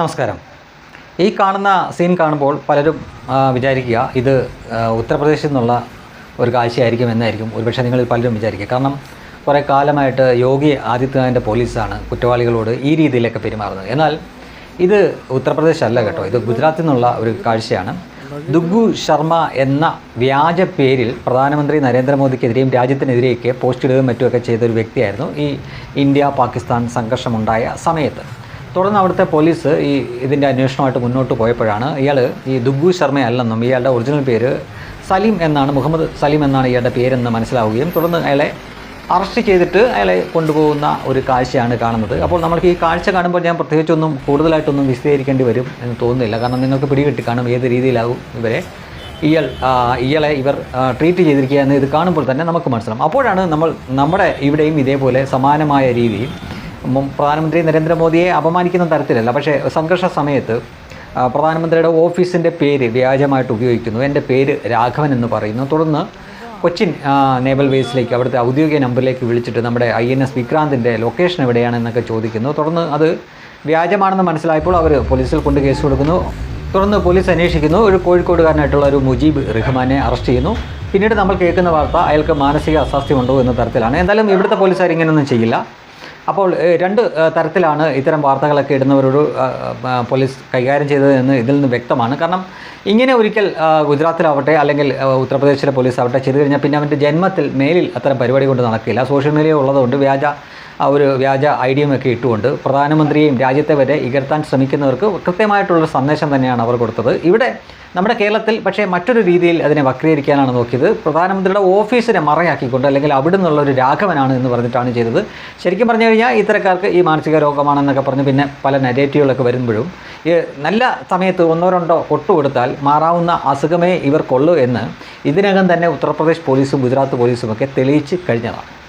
നമസ്കാരം. ഈ കാണുന്ന സീൻ കാണുമ്പോൾ പലരും വിചാരിക്കുക ഇത് ഉത്തർപ്രദേശിൽ നിന്നുള്ള ഒരു കാഴ്ചയായിരിക്കും എന്നായിരിക്കും. ഒരുപക്ഷെ നിങ്ങളിൽ പലരും വിചാരിക്കുക. കാരണം കുറേ കാലമായിട്ട് യോഗി ആദിത്യനാഥിന്റെ പോലീസാണ് കുറ്റവാളികളോട് ഈ രീതിയിലൊക്കെ പെരുമാറുന്നത്. എന്നാൽ ഇത് ഉത്തർപ്രദേശ് അല്ല കേട്ടോ. ഇത് ഗുജറാത്തിൽ നിന്നുള്ള ഒരു കാഴ്ചയാണ്. ദുഗു ശർമ്മ എന്ന വ്യാജ പേരിൽ പ്രധാനമന്ത്രി നരേന്ദ്രമോദിക്കെതിരെയും രാജ്യത്തിനെതിരെയൊക്കെ പോസ്റ്റ് ഇടുകയും മറ്റുമൊക്കെ ചെയ്ത ഒരു വ്യക്തിയായിരുന്നു ഈ ഇന്ത്യ പാകിസ്ഥാൻ സംഘർഷമുണ്ടായ സമയത്ത്. തുടർന്ന് അവിടുത്തെ പോലീസ് ഈ ഇതിന്റെ അന്വേഷണമായിട്ട് മുന്നോട്ട് പോയപ്പോഴാണ് ഇയാൾ ഈ ദുഗു ശർമ്മ അല്ലെന്നും ഇയാളുടെ ഒറിജിനൽ പേര് സലീം എന്നാണ് മുഹമ്മദ് സലീം എന്നാണ് ഇയാളുടെ പേരെന്ന് മനസ്സിലാവുകയും തുടർന്ന് അയാളെ അറസ്റ്റ് ചെയ്തിട്ട് അയാളെ കൊണ്ടുപോകുന്ന ഒരു കാഴ്ചയാണ് കാണുന്നത്. അപ്പോൾ നമ്മൾക്ക് ഈ കാഴ്ച കാണുമ്പോൾ ഞാൻ പ്രത്യേകിച്ചൊന്നും കൂടുതലായിട്ടൊന്നും വിശദീകരിക്കേണ്ടി വരും എന്ന് തോന്നുന്നില്ല. കാരണം നിങ്ങൾക്ക് പിടികിട്ടി കാണും ഏത് രീതിയിലാകും ഇവരെ ഇയാൾ ഇയാളെ ഇവർ ട്രീറ്റ് ചെയ്തിരിക്കുക എന്ന് ഇത് കാണുമ്പോൾ തന്നെ നമുക്ക് മനസ്സിലാവും. അപ്പോഴാണ് നമ്മൾ നമ്മുടെ ഇവിടെയും ഇതേപോലെ സമാനമായ രീതിയിൽ പ്രധാനമന്ത്രി നരേന്ദ്രമോദിയെ അപമാനിക്കുന്ന തരത്തിലല്ല പക്ഷേ സംഘർഷ സമയത്ത് പ്രധാനമന്ത്രിയുടെ ഓഫീസിന്റെ പേര് വ്യാജമായിട്ട് ഉപയോഗിക്കുന്നു. എന്റെ പേര് രാഘവൻ എന്ന് പറയുന്നു. തുടർന്ന് കൊച്ചിൻ നേവൽ ബേസിലേക്ക് അവിടുത്തെ ഔദ്യോഗിക നമ്പറിലേക്ക് വിളിച്ചിട്ട് നമ്മുടെ ഐ എൻ എസ് വിക്രാന്തിന്റെ ലൊക്കേഷൻ എവിടെയാണെന്നൊക്കെ ചോദിക്കുന്നു. തുടർന്ന് അത് വ്യാജമാണെന്ന് മനസ്സിലായപ്പോൾ അവർ പോലീസിൽ കൊണ്ട് കേസ് കൊടുക്കുന്നു. തുടർന്ന് പോലീസ് അന്വേഷിക്കുന്നു. ഒരു കോഴിക്കോടുകാരനായിട്ടുള്ള ഒരു മുജീബ് റഹ്മാനെ അറസ്റ്റ് ചെയ്യുന്നു. പിന്നീട് നമ്മൾ കേൾക്കുന്ന വാർത്ത അയാൾക്ക് മാനസിക അസ്വാസ്ഥ്യമുണ്ടോ എന്ന തരത്തിലാണ്. എന്തായാലും ഇവിടുത്തെ പോലീസുകാർ ഇങ്ങനെയൊന്നും ചെയ്യില്ല. അപ്പോൾ രണ്ട് തരത്തിലാണ് ഇത്തരം വാർത്തകളൊക്കെ ഇടുന്നവരോട് പോലീസ് കൈകാര്യം ചെയ്തത് എന്ന് ഇതിൽ നിന്ന് വ്യക്തമാണ്. കാരണം ഇങ്ങനെ ഒരിക്കൽ ഗുജറാത്തിലാവട്ടെ അല്ലെങ്കിൽ ഉത്തർപ്രദേശിലെ പോലീസ് ആവട്ടെ ചെയ്തു കഴിഞ്ഞാൽ പിന്നെ അവന്റെ ജന്മത്തിൽ മേലിൽ അത്തരം പരിപാടി കൊണ്ട് നടക്കില്ല. സോഷ്യൽ മീഡിയ ഉള്ളതുകൊണ്ട് വ്യാജ ഒരു വ്യാജ ഐഡിയയും ഒക്കെ ഇട്ടുകൊണ്ട് പ്രധാനമന്ത്രിയെയും രാജ്യത്തെ വരെ ഇകർത്താൻ ശ്രമിക്കുന്നവർക്ക് കൃത്യമായിട്ടുള്ളൊരു സന്ദേശം തന്നെയാണ് അവർ കൊടുത്തത്. ഇവിടെ നമ്മുടെ കേരളത്തിൽ പക്ഷേ മറ്റൊരു രീതിയിൽ അതിനെ വക്രീകരിക്കാനാണ് നോക്കിയത്. പ്രധാനമന്ത്രിയുടെ ഓഫീസിനെ മറയാക്കിക്കൊണ്ട് അല്ലെങ്കിൽ അവിടെ നിന്നുള്ള ഒരു രാഘവനാണ് എന്ന് പറഞ്ഞിട്ടാണ് ചെയ്തത്. ശരിക്കും പറഞ്ഞു കഴിഞ്ഞാൽ ഇത്തരക്കാർക്ക് ഈ മാനസിക രോഗമാണെന്നൊക്കെ പറഞ്ഞ് പിന്നെ പല നെഗറ്റീവുകളൊക്കെ വരുമ്പോഴും ഈ നല്ല സമയത്ത് ഒന്നോ രണ്ടോ കൊട്ടു കൊടുത്താൽ മാറാവുന്ന അസുഖമേ ഇവർക്കുള്ളൂ എന്ന് ഇതിനകം തന്നെ ഉത്തർപ്രദേശ് പോലീസും ഗുജറാത്ത് പോലീസുമൊക്കെ തെളിയിച്ച് കഴിഞ്ഞതാണ്.